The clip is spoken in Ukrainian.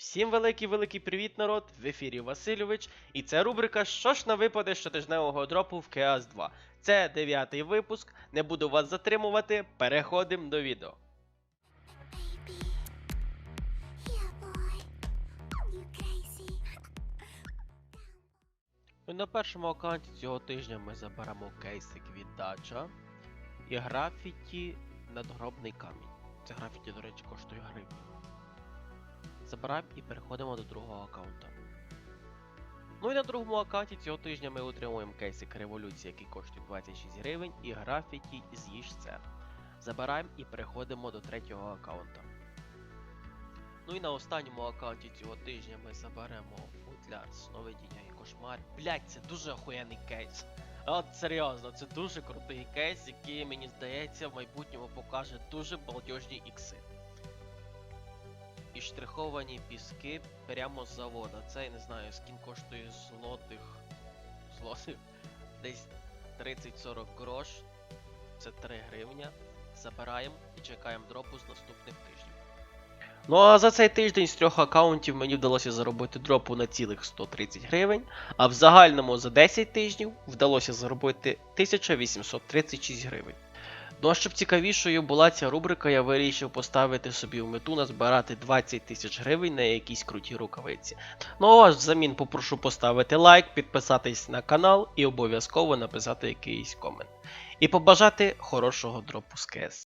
Всім великий-великий привіт, народ! В ефірі Васильович, і це рубрика Що ж на випаде щотижневого дропу в КС 2. Це дев'ятий випуск, не буду вас затримувати, переходимо до відео. На першому аккаунті цього тижня ми заберемо кейсик від Дача і графіті надгробний камінь. Це графіті, до речі, коштує гривню. Забираємо і переходимо до другого аккаунта. Ну і на другому аккаунті цього тижня ми отримуємо кейсик революції, який коштує 26 гривень, і графіті з'їж це. Забираємо і переходимо до третього аккаунта. Ну і на останньому аккаунті цього тижня ми заберемо футляр сновидіння і кошмар. Блять, це дуже охуєнний кейс. От серйозно, це дуже крутий кейс, який, мені здається, в майбутньому покаже дуже балдежні ікси. І штриховані піски прямо з завода. Це я не знаю, скін коштує злотих. Злотих. Десь 30-40 грош. Це 3 гривня. Забираємо і чекаємо дропу з наступних тижнів. Ну а за цей тиждень з трьох аккаунтів мені вдалося заробити дропу на цілих 130 гривень, а в загальному за 10 тижнів вдалося заробити 1836 гривень. Ну а щоб цікавішою була ця рубрика, я вирішив поставити собі в мету назбирати 20 тисяч гривень на якісь круті рукавиці. Ну а взамін попрошу поставити лайк, підписатись на канал і обов'язково написати якийсь комент. І побажати хорошого дропу з КС.